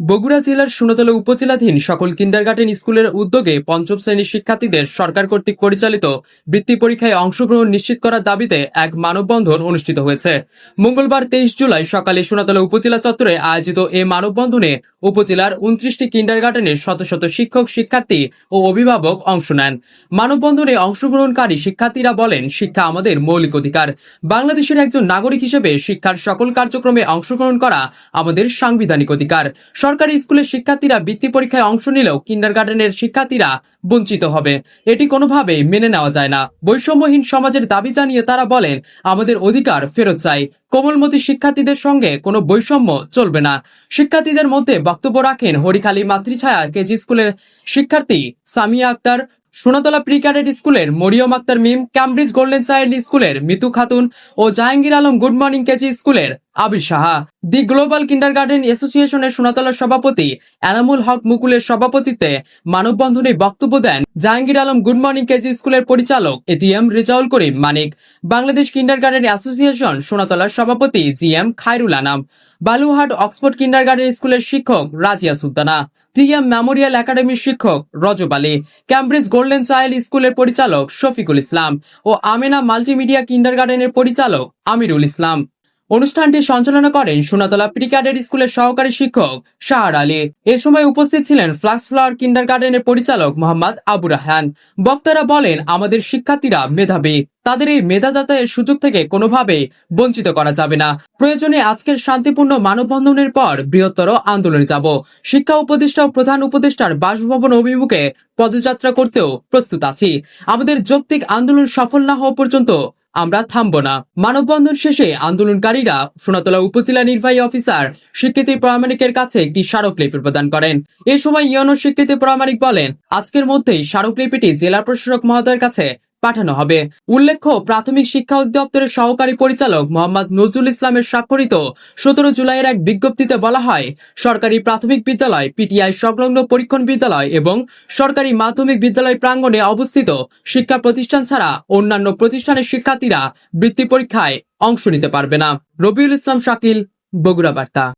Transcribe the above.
বগুড়া জেলার সোনাতলা উপজেলাধীন সকল কিন্ডারগার্টেন স্কুলের উদ্যোগে পঞ্চম শ্রেণির শিক্ষার্থীদের সরকার কর্তৃক পরিচালিত বৃত্তি পরীক্ষায় অংশগ্রহণ নিশ্চিত করার দাবিতে এক মানববন্ধন অনুষ্ঠিত হয়েছে। মঙ্গলবার তেইশ জুলাই সকালে সোনাতলা উপজেলা চত্বরে আয়োজিত এ মানববন্ধনে উপজেলার উনত্রিশটি কিন্ডারগার্টেনের শত শত শিক্ষক, শিক্ষার্থী ও অভিভাবক অংশ নেন। মানববন্ধনে অংশগ্রহণকারী শিক্ষার্থীরা বলেন, শিক্ষা আমাদের মৌলিক অধিকার। বাংলাদেশের একজন নাগরিক হিসেবে শিক্ষার সকল কার্যক্রমে অংশগ্রহণ করা আমাদের সাংবিধানিক অধিকার। সরকারি স্কুলের শিক্ষার্থীরা বৃত্তি পরীক্ষায় অংশ নিলেও কিন্ডার গার্ডেনের শিক্ষার্থীরা বঞ্চিত হবে। এটি কোনোভাবে মেনে নেওয়া যায় না। বৈষম্যহীন সমাজের দাবি জানিয়ে তারা বলেন, আমাদের অধিকার ফেরত চাই। কোমলমতি শিক্ষার্থীদের সঙ্গে কোনো বৈষম্য চলবে না। শিক্ষার্থীদের মধ্যে বক্তব্য রাখেন হরিখালী মাতৃছায়া কেজি স্কুলের শিক্ষার্থী সামিয়া আক্তার, সোনাতলা প্রি ক্যাডেট স্কুলের Mariam Akter Mim, Cambridge golden child স্কুলের মিতু খাতুন ও Jahangir Alam good morning KG স্কুলের Abir Saha. The global kindergarten অ্যাসোসিয়েশনের সোনাতলার সভাপতি এনামুল হক মুকুলের সভাপতিত্বে মানববন্ধনে বক্তব্য দেন Jahangir Alam good morning KG স্কুলের পরিচালক ATM Rezaul Karim Manik. Bangladesh kindergarten association সোনাতলার সভাপতি G M Khairul Anam Baluhat Oxford kindergarten স্কুলের শিক্ষক Razia Sultana T M memorial একাডেমির শিক্ষক Rajab Ali, Cambridge golden child স্কুলের পরিচালক শফিকুল ইসলাম ও আমেনা মাল্টিমিডিয়া কিন্ডারগার্টেনের পরিচালক আমিরুল ইসলাম। অনুষ্ঠানটি সঞ্চালনা করেন সোনাতলা প্রি ক্যাডেট স্কুলের সহকারী শিক্ষক শাহর আলী। এ সময় উপস্থিত ছিলেন ফ্লাক্স ফ্লাওয়ার কিন্ডার গার্ডেনের পরিচালক মোহাম্মদ আবু রাহান বক্তারা বলেন, আমাদের শিক্ষার্থীরা মেধাবী। তাদের এই মেধা যাচাইয়ের সুযোগ থেকে কোনোভাবে বঞ্চিত করা যাবে না। প্রয়োজনে আজকের শান্তিপূর্ণ মানববন্ধনের পর বৃহত্তর আন্দোলনে যাব। শিক্ষা উপদেষ্টা ও প্রধান উপদেষ্টার বাসভবন অভিমুখে পদযাত্রা করতেও প্রস্তুত আছি। আমাদের যৌক্তিক আন্দোলন সফল না হওয়া পর্যন্ত আমরা থামব না। মানববন্ধন শেষে আন্দোলনকারীরা সোনাতলা উপজেলা নির্বাহী অফিসার স্বীকৃতি প্রামাণিকের কাছে একটি স্মারকলিপি প্রদান করেন। এ সময় ইয়নো স্বীকৃতি প্রামাণিক বলেন, আজকের মধ্যেই স্মারকলিপিটি জেলা প্রশাসক মহোদয়ের কাছে পাঠানো হবে। উল্লেখ্য, প্রাথমিক শিক্ষা অধিদপ্তরের সহকারী পরিচালক মোহাম্মদ নজরুল ইসলামের স্বাক্ষরিত সতেরো জুলাইয়ের এক বিজ্ঞপ্তিতে বলা হয়, সরকারি প্রাথমিক বিদ্যালয়, পিটিআই সংলগ্ন পরীক্ষণ বিদ্যালয় এবং সরকারি মাধ্যমিক বিদ্যালয় প্রাঙ্গণে অবস্থিত শিক্ষা প্রতিষ্ঠান ছাড়া অন্যান্য প্রতিষ্ঠানের শিক্ষার্থীরা বৃত্তি পরীক্ষায় অংশ নিতে পারবে না। রবিউল ইসলাম শাকিল, বগুড়া বার্তা।